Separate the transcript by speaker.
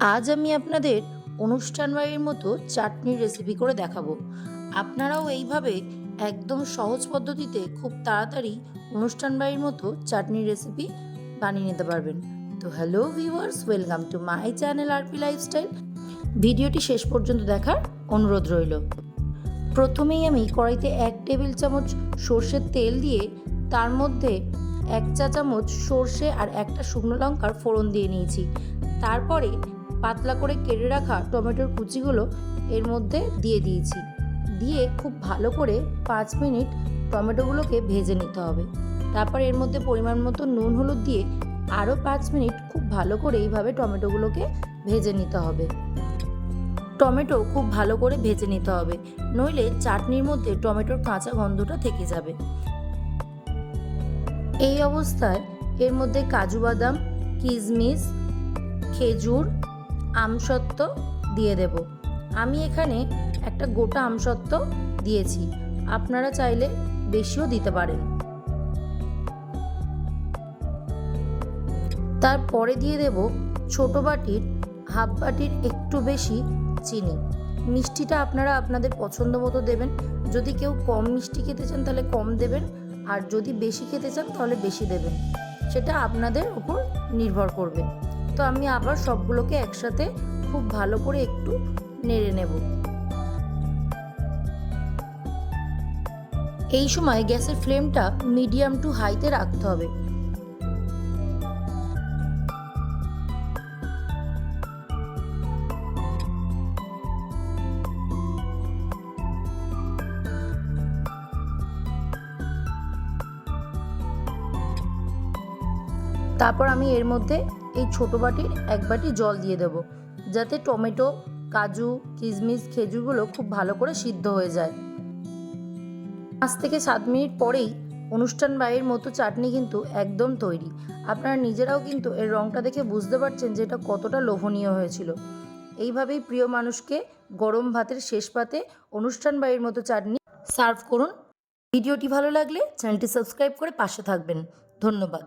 Speaker 1: আজ আমি আপনাদের অনুষ্ঠান বাড়ির মতো চাটনির রেসিপি করে দেখাবো। আপনারাও এইভাবে একদম সহজ পদ্ধতিতে খুব তাড়াতাড়ি অনুষ্ঠান বাড়ির মতো চাটনির রেসিপি বানিয়ে নিতে পারবেন। তো hello viewers welcome to my channel RP lifestyle ভিডিওটি শেষ পর্যন্ত দেখার অনুরোধ রইল। প্রথমেই আমি কড়াইতে এক টেবিল চামচ সর্ষের তেল দিয়ে তার মধ্যে এক চা চামচ সর্ষে আর একটা শুকনো লঙ্কার ফোড়ন দিয়ে নিয়েছি। তারপরে পাতলা করে কেটে রাখা টমেটোর কুচিগুলো এর মধ্যে দিয়ে দিয়েছি। দিয়ে খুব ভালো করে পাঁচ মিনিট টমেটোগুলোকে ভেজে নিতে হবে। তারপর এর মধ্যে পরিমাণ মতো নুন, হলুদ দিয়ে আরও পাঁচ মিনিট খুব ভালো করে এইভাবে টমেটোগুলোকে ভেজে নিতে হবে। টমেটো খুব ভালো করে ভেজে নিতে হবে। নইলে চাটনির মধ্যে টমেটোর কাঁচা গন্ধটা থেকে যাবে। এই অবস্থায় এর মধ্যে কাজু বাদাম, কিশমিশ, খেজুর আমসত্ত্ব দিয়ে দেব। আমি এখানে একটা গোটা আমসত্ত্ব দিয়েছি। আপনারা চাইলে বেশিও দিতে পারেন। তারপরে দিয়ে দেব ছোট বাটির, হাফ বাটির একটু বেশি চিনি। মিষ্টিটা আপনারা আপনাদের পছন্দ মতো দেবেন। যদি কেউ কম মিষ্টি খেতে চান তাহলে কম দেবেন। আর যদি বেশি খেতে চান তাহলে বেশি দেবেন। সেটা আপনাদের উপর নির্ভর করবে। তো আমি আবার সবগুলোকে একসাথে খুব ভালো করে একটু নেড়ে নেব। এই সময় গ্যাসের ফ্লেমটা মিডিয়াম টু হাইতে রাখতে হবে। তারপর আমি এর মধ্যে এই ছোট বাটির এক বাটি জল দিয়ে দেব, যাতে টমেটো, কাজু, কিশমিশ, খেজুরগুলো খুব ভালো করে সিদ্ধ হয়ে যায়। পাঁচ থেকে সাত মিনিট পরেই অনুষ্ঠান বাড়ির মতো চাটনি কিন্তু একদম তৈরি। আপনারা নিজেরাও কিন্তু এর রঙটা দেখে বুঝতে পারছেন যে এটা কতটা লোভনীয় হয়েছিল। এইভাবেই প্রিয় মানুষকে গরম ভাতের শেষ পাতে অনুষ্ঠান বাড়ির মতো চাটনি সার্ভ করুন। ভিডিওটি ভালো লাগলে চ্যানেলটি সাবস্ক্রাইব করে পাশে থাকবেন। ধন্যবাদ।